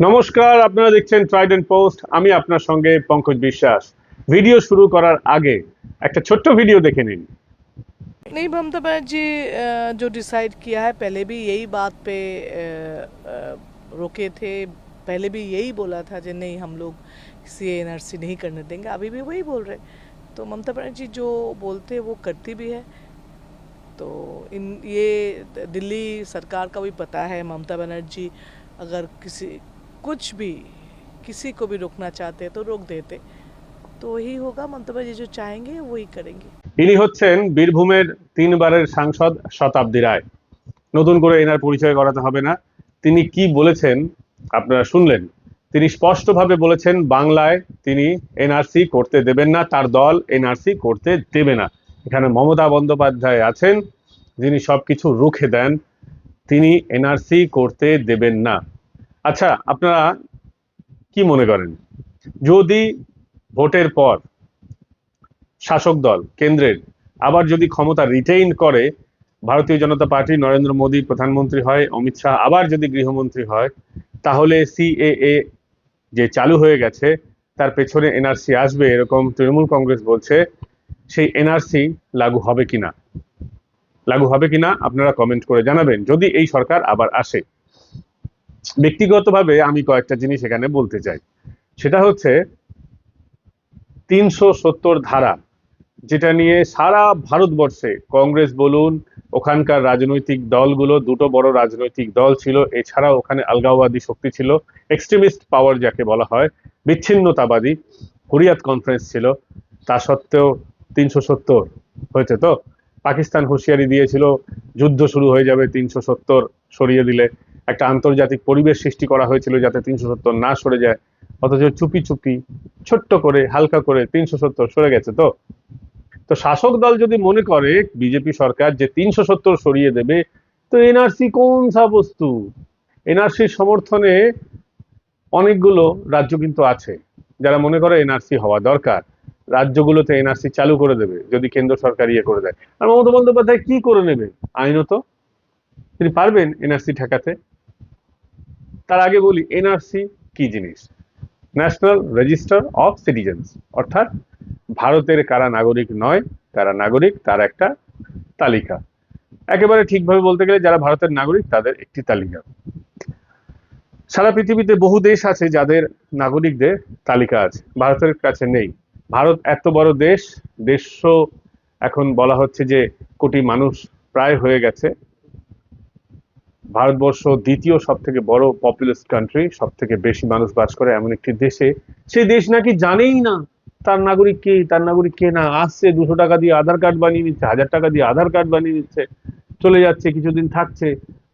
নমস্কার আপনারা দেখছেন ট্রাইডেন্ট পোস্ট আমি আপনার সঙ্গে পঙ্কজ বিশ্বাস ভিডিও শুরু করার আগে একটা ছোট্ট ভিডিও দেখে নিন नहीं ममता बनर्जी अ, जो डिसाइड किया है पहले भी यही बात पे अ, अ, रोके थे पहले भी यही बोला था कि नहीं हम लोग सी एनआरसी नहीं करने देंगे अभी भी वही बोल रहे तो ममता बनर्जी जो बोलते हैं वो करती भी है तो इन ये दिल्ली सरकार का भी पता है ममता बनर्जी अगर किसी कुछ भी किसी को भी रोकना चाहते हैं तो रोक देते तो वही होगा ममता बनर्जी जो चाहेंगे वही करेंगे ইনি হচ্ছেন বীরভূমের তিনবারের সাংসদ শতাব্দী রায় নতুন করে এনার পরিচয় করাতে হবে না তিনি কি বলেছেন আপনারা শুনলেন তিনি স্পষ্টভাবে বলেছেন বাংলায় তিনি এনআরসি করতে দেবেন না তার দল এনআরসি করতে দেবে না এখানে মমতা বন্দ্যোপাধ্যায় আছেন যিনি সবকিছু রুখে দেন তিনি এনআরসি করতে দেবেন না আচ্ছা আপনারা কি মনে করেন? যদি ভোটের পর শাসক দল কেন্দ্রের আবার যদি ক্ষমতা রিটেইন করে, ভারতীয় জনতা পার্টি নরেন্দ্র মোদী প্রধানমন্ত্রী হয়, অমিত শাহ আবার যদি গৃহমন্ত্রী হয়, তাহলে সিএএ যে চালু হয়ে গেছে, তার পেছনে এনআরসি আসবে, এরকম তৃণমূল কংগ্রেস বলছে, সেই এনআরসি লাগু হবে কিনা? লাগু হবে কিনা? আপনারা কমেন্ট করে জানাবেন। যদি এই সরকার আবার আসে ব্যক্তিগতভাবে আমি কয়েকটা জিনিস এখানে বলতে চাই। সেটা হচ্ছে তিনশো সত্তর ধারা, যেটা নিয়ে সারা ভারতবর্ষে কংগ্রেস বলুন, ওখানকার রাজনৈতিক দলগুলো, দুটো বড় রাজনৈতিক দল ছিল এছাড়া ওখানে আলগাওবাদী শক্তি ছিল, এক্সট্রিমিস্ট পাওয়ার যাকে বলা হয়, বিচ্ছিন্নতাবাদী হুরিয়াত কনফারেন্স ছিল, তা সত্ত্বেও তিনশো সত্তর হয়েছে তো? পাকিস্তান হুঁশিয়ারি দিয়েছিল, যুদ্ধ শুরু হয়ে যাবে, তিনশো সত্তর সরিয়ে দিলে। একটা আন্তর্জাতিক পরিবেশ সৃষ্টি করা হয়েছিল যাতে তিনশো সত্তর না সরে যায়। অথচ চুপি চুপি, ছোট্ট করে, হালকা করে তিনশো সত্তর সরে গেছে তো। তো শাসক দল যদি মনে করে, বিজেপি সরকার যে তিনশো সত্তর সরিয়ে দেবে, তো এনআরসি কোন সা বস্তু? এনআরসির সমর্থনে অনেকগুলো রাজ্য কিন্তু আছে, যারা মনে করে এনআরসি হওয়া দরকার। রাজ্যগুলোতে এনআরসি চালু করে দেবে, যদি কেন্দ্র সরকার ইয়ে করে দেয়। আর মমতা বন্দ্যোপাধ্যায় কি করে নেবে? আইনত? তিনি পারবেন এনআরসি ঠেকাতে? তার আগে বলি এনআরসি কি জিনিস? ন্যাশনাল রেজিস্টার অফ সিটিজেন্স অর্থাৎ ভারতের কারা নাগরিক নয় কারা নাগরিক, তার একটা তালিকা। একেবারে ঠিকভাবে বলতে গেলে যারা ভারতের নাগরিক, তাদের একটি তালিকা। সারা পৃথিবীতে বহু দেশ আছে যাদের নাগরিকদের তালিকা আছে, ভারতের কাছে নেই। ভারত এত বড় দেশ, দেড়শো এখন বলা হচ্ছে যে কোটি মানুষ প্রায় হয়ে গেছে। ভারতবর্ষ দ্বিতীয় সব থেকে বড় পপুলাস কান্ট্রি সব থেকে বেশি মানুষ বাস করে এমন একটি দেশে। সেই দেশ নাকি জানেই না তার নাগরিক কে, তার নাগরিক কে না। আসছে, দুশো টাকা দিয়ে আধার কার্ড বানিয়ে নিচ্ছে, হাজার টাকা দিয়ে আধার কার্ড বানিয়ে নিচ্ছে, চলে যাচ্ছে, কিছুদিন থাকছে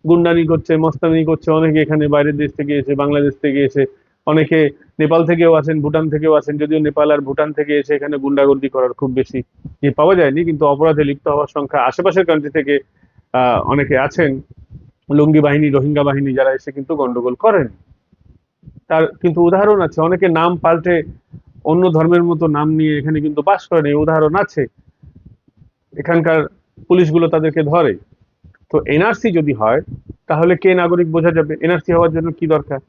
গুন্ডানি করছে, মস্তানি করছে, অনেকে এখানে বাইরের দেশ থেকে এসে, বাংলাদেশ থেকে এসে, অনেকে নেপাল থেকেও আছেন ভুটান থেকেও আছেন যদিও নেপাল আর ভুটান থেকে এসে এখানে গুন্ডাগর্দি করার খুব বেশি ইয়ে পাওয়া যায়নি, কিন্তু অপরাধে লিপ্ত হওয়ার সংখ্যা আশেপাশের কান্ট্রি থেকে অনেকে আছেন। লুঙ্গি বাহিনী, রোহিঙ্গা বাহিনী যারা এসে কিন্তু গন্ডগোল করেন। তার কিন্তু উদাহরণ আছে, অনেকে নাম পাল্টে অন্য ধর্মের মতো নাম নিয়ে এখানে কিন্তু বাস করেন, এই উদাহরণ আছে। এখানকার পুলিশগুলো তাদেরকে ধরে। তো এনআরসি যদি হয়, তাহলে কে নাগরিক বোঝা যাবে? এনআরসি হওয়ার জন্য কি দরকার?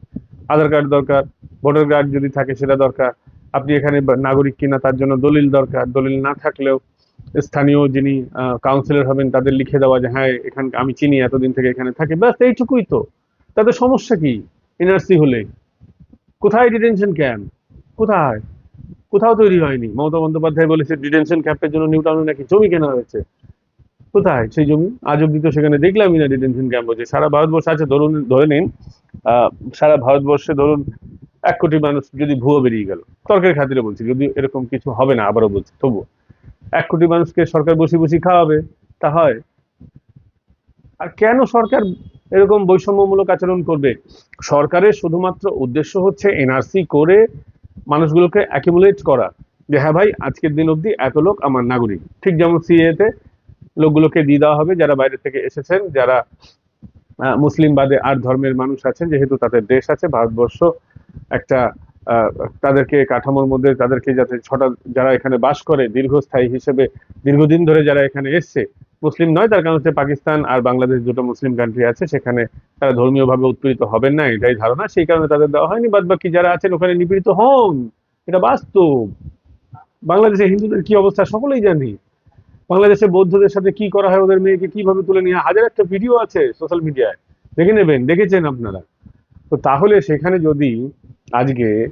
আধার কার্ড দরকার, ভোটার কার্ড যদি থাকে সেটা দরকার। আপনি এখানে নাগরিক কিনা, তার জন্য দলিল দরকার। দলিল না থাকলেও স্থানীয় যিনি কাউন্সিলর হবেন, তাদের লিখে দেওয়া যে হ্যাঁ এখান, আমি চিনি এতদিন থেকে এখানে থাকে। ব্যাস, এইটুকুই তো। তাদের সমস্যা কি? এনআরসি হলে? কোথায় ডিটেনশন ক্যাম্প কোথায়? কোথাও তৈরি হয়নি। মমতা বন্দ্যোপাধ্যায় বলেছে ডিটেনশন ক্যাম্পের জন্য নিউ টাউনে নাকি জমি কেনা হয়েছে? কোথায়? সেই জমি? আজ অব্দি তো সেখানে দেখলামই না ডিটেনশন ক্যাম্প হচ্ছে। সারা ভারতবর্ষে আছে ধরুন, ধরে নিন সারা ভারতবর্ষে ধরুন, এক কোটি মানুষ যদি ভুয়ো বেরিয়ে গেল। তর্কের খাতিরে বলছি, যদি এরকম কিছু হবে না, আবারও বলছি, তবুও। এক কোটি মানুষকে সরকার বসে বসে খাওয়াবে, তা হয়। আর কেন সরকার এরকম বৈষম্যমূলক আচরণ করবে? সরকারের শুধুমাত্র উদ্দেশ্য হচ্ছে এনআরসি করে মানুষগুলোকে অ্যাকিমুলেট করা যে হ্যাঁ ভাই, আজকের দিন অবধি এত লোক আমার নাগরিক। ঠিক যেমন সিএতে লোকগুলোকে দিয়ে দেওয়া হবে, যারা বাইরে থেকে এসেছেন, যারা মুসলিম বাদে আর ধর্মের মানুষ আছেন, যেহেতু তাদের দেশ আছে, ভারতবর্ষ একটা তাদেরকে কাঠামোর মধ্যে তাদেরকে যাতে ছটা, যারা এখানে বাস করে, দীর্ঘস্থায়ী হিসেবে দীর্ঘদিন ধরে যারা এখানে এসছে, মুসলিম নয়, তার কারণ হচ্ছে পাকিস্তান আর বাংলাদেশ দুটো মুসলিম কান্ট্রি আছে, সেখানে তারা ধর্মীয়ভাবে উৎপীড়িত হবেন না, এটাই ধারণা। সেই কারণে তাদের দেওয়া হয়নি বাদ বাকি যারা আছেন ওখানে নিপীড়িত হন, এটা বাস্তব। বাংলাদেশে হিন্দুদের কি অবস্থা সকলেই জানি। বাংলাদেশে বৌদ্ধদের সাথে কি করা হয়, ওদের মেয়েকে কীভাবে তুলে নিয়ে, হাজার একটা ভিডিও আছে সোশ্যাল মিডিয়ায় দেখে নেবেন, দেখেছেন আপনারা। তো তাহলে সেখানে যদি আজকে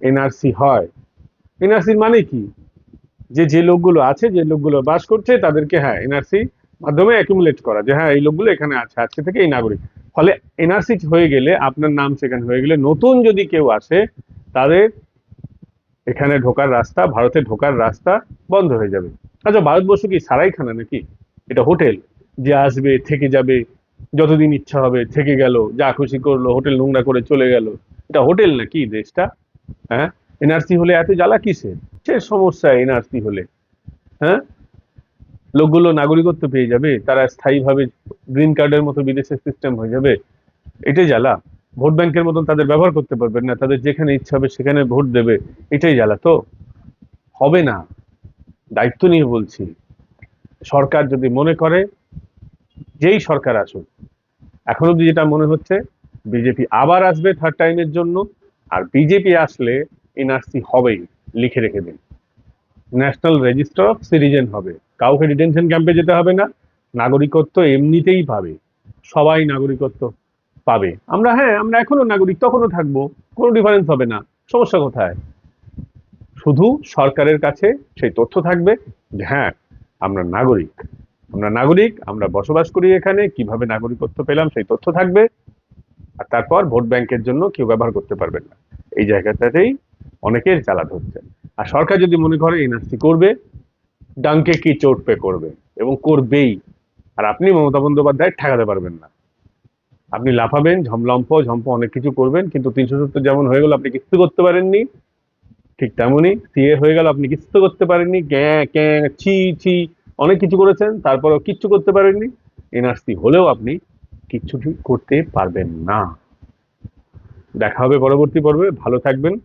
এনআরসি হয়। এনআরসির মানে কি? যে যে লোকগুলো আছে, যে লোকগুলো বাস করছে, তাদেরকে হ্যাঁ এনআরসি মাধ্যমে অ্যাকুমুলেট করা যে হ্যাঁ এই লোকগুলো এখানে আছে, আজকে থেকে এই নাগরিক। ফলে এনআরসি হয়ে গেলে আপনার নাম সেখানে হয়ে গেলে নতুন যদি কেউ আসে, তাদের এখানে ঢোকার রাস্তা, ভারতে ঢোকার রাস্তা বন্ধ হয়ে যাবে। আচ্ছা ভারতবর্ষ কি সারাইখানা নাকি? এটা হোটেল। যে আসবে, থেকে যাবে, যতদিন ইচ্ছা হবে, থেকে গেল, যা খুশি করল, হোটেল নোংরা করে চলে গেল। এটা হোটেল নাকি দেশটা? হ্যাঁ? এনআরসি হলে এত জ্বালা কিসে সে সমস্যা এনআরসি হলে? হ্যাঁ? লোকগুলো নাগরিকত্ব পেয়ে যাবে, তারা স্থায়ীভাবে গ্রিন কার্ডের মতো বিদেশের সিস্টেম হয়ে যাবে। এটাই জ্বালা। ভোট ব্যাংকের মতন তাদের ব্যবহার করতে পারবেন না, তাদের যেখানে ইচ্ছা হবে সেখানে ভোট দেবে। এটাই জ্বালা তো। হবে না। দায়িত্ব নিয়ে বলছি। সরকার যদি মনে করে, যেই সরকার আসুক, এখন অব্দি যেটা মনে হচ্ছে বিজেপি আবার আসবে থার্ড টাইমের জন্য, আর বিজেপি আসলে এনআরসি হবেই, লিখে রেখে দিন। ন্যাশনাল রেজিস্টার অফ সিটিজেন হবে। কাউকে ডিটেনশন ক্যাম্পে যেতে হবে না, নাগরিকত্ব এমনিতেই পাবে। সবাই নাগরিকত্ব পাবে। আমরা হ্যাঁ আমরা এখনও নাগরিক, তখনও থাকব, কোনো ডিফারেন্স হবে না। সমস্যা কোথায়? শুধু সরকারের কাছে সেই তথ্য থাকবে যে হ্যাঁ আমরা নাগরিক। আমরা নাগরিক, আমরা বসবাস করি এখানে, কীভাবে নাগরিকত্ব পেলাম সেই তথ্য থাকবে। আর তারপর ভোট ব্যাংকের জন্য কেউ ব্যবহার করতে পারবেন না। এই জায়গাটাতেই অনেকের জ্বালা ধরছে আর সরকার যদি মনে করে এনআরসি করবে ডাঙ্কে কি চোট পে করবে এবং করবেই। আর আপনি মমতা বন্দ্যোপাধ্যায় ঠেকাতে পারবেন না। আপনি লাফাবেন, ঝমলম্প, ঝম্প অনেক কিছু করবেন, কিন্তু তিনশো সত্তর যেমন হয়ে গেল, আপনি কিস্তি করতে পারেননি। ঠিক তেমনই সিএ হয়ে গেল, আপনি কিস্তি করতে পারেননি। গ্যাঁ ক্যাঁ, ছি ছি, অনেক কিছু করেছেন, তারপরেও কিচ্ছু করতে পারেননি। এনআরসি হলেও আপনি কিচ্ছু করতে পারবেন না। দেখা হবে পরবর্তী পর্বে। ভালো থাকবেন।